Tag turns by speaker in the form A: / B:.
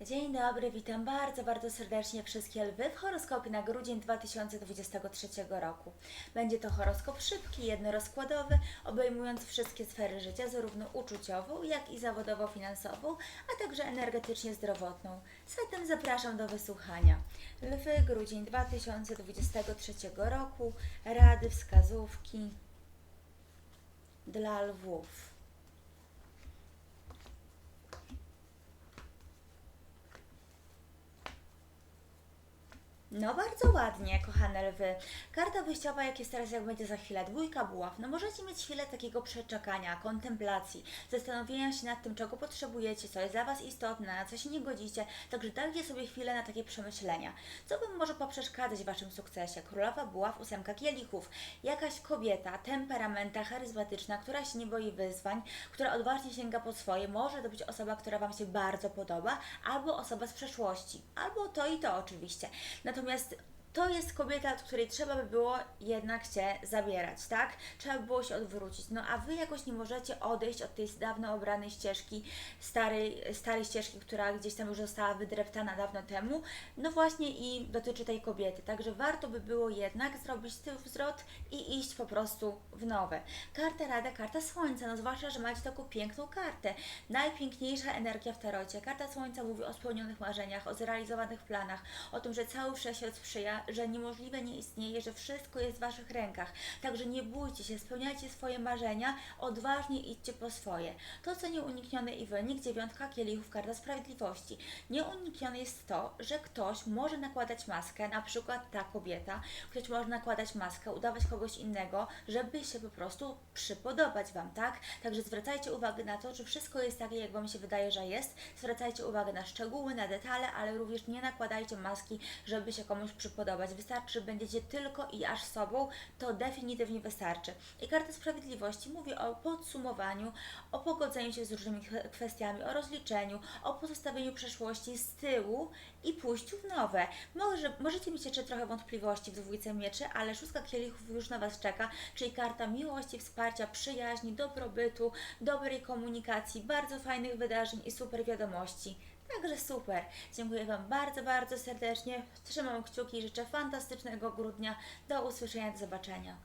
A: Dzień dobry, witam bardzo, bardzo serdecznie wszystkie lwy w horoskopie na grudzień 2023 roku. Będzie to horoskop szybki, jednorozkładowy, obejmujący wszystkie sfery życia, zarówno uczuciową, jak i zawodowo-finansową, a także energetycznie zdrowotną. Zatem zapraszam do wysłuchania. Lwy, grudzień 2023 roku, rady, wskazówki dla lwów. No bardzo ładnie, kochane lwy. Karta wyjściowa, jak jest teraz, jak będzie za chwilę, dwójka buław. No możecie mieć chwilę takiego przeczekania, kontemplacji, zastanowienia się nad tym, czego potrzebujecie, co jest dla Was istotne, na co się nie godzicie. Także dajcie sobie chwilę na takie przemyślenia. Co Wam może poprzeszkadzać w Waszym sukcesie? Królowa buław, ósemka kielichów. Jakaś kobieta, temperamenta, charyzmatyczna, która się nie boi wyzwań, która odważnie sięga po swoje. Może to być osoba, która Wam się bardzo podoba, albo osoba z przeszłości, albo to i to oczywiście. Natomiast natomiast to jest kobieta, od której trzeba by było jednak się zabierać, tak? Trzeba by było się odwrócić. No a wy jakoś nie możecie odejść od tej dawno obranej ścieżki, starej, starej ścieżki, która gdzieś tam już została wydreptana dawno temu. No właśnie i dotyczy tej kobiety. Także warto by było jednak zrobić tył zwrot i iść po prostu w nowe. Karta Rada, karta Słońca, no zwłaszcza, że macie taką piękną kartę. Najpiękniejsza energia w tarocie. Karta Słońca mówi o spełnionych marzeniach, o zrealizowanych planach, o tym, że cały wszechświat sprzyja, że niemożliwe nie istnieje, że wszystko jest w Waszych rękach. Także nie bójcie się, spełniajcie swoje marzenia, odważnie idźcie po swoje. To, co nieuniknione i wynik, dziewiątka kielichów, karta sprawiedliwości. Nieuniknione jest to, że ktoś może nakładać maskę, na przykład ta kobieta, ktoś może nakładać maskę, udawać kogoś innego, żeby się po prostu przypodobać Wam, tak? Także zwracajcie uwagę na to, że wszystko jest takie, jak Wam się wydaje, że jest. Zwracajcie uwagę na szczegóły, na detale, ale również nie nakładajcie maski, żeby się komuś przypodobać. Wystarczy, że będziecie tylko i aż sobą, to definitywnie wystarczy. I karta sprawiedliwości mówi o podsumowaniu, o pogodzeniu się z różnymi kwe- kwestiami, o rozliczeniu, o pozostawieniu przeszłości z tyłu i pójściu w nowe. Może, możecie mieć jeszcze trochę wątpliwości w dwójce mieczy, ale szóstka kielichów już na Was czeka, czyli karta miłości, wsparcia, przyjaźni, dobrobytu, dobrej komunikacji, bardzo fajnych wydarzeń i super wiadomości. Także super. Dziękuję Wam bardzo, bardzo serdecznie. Trzymam kciuki i życzę fantastycznego grudnia. Do usłyszenia, do zobaczenia.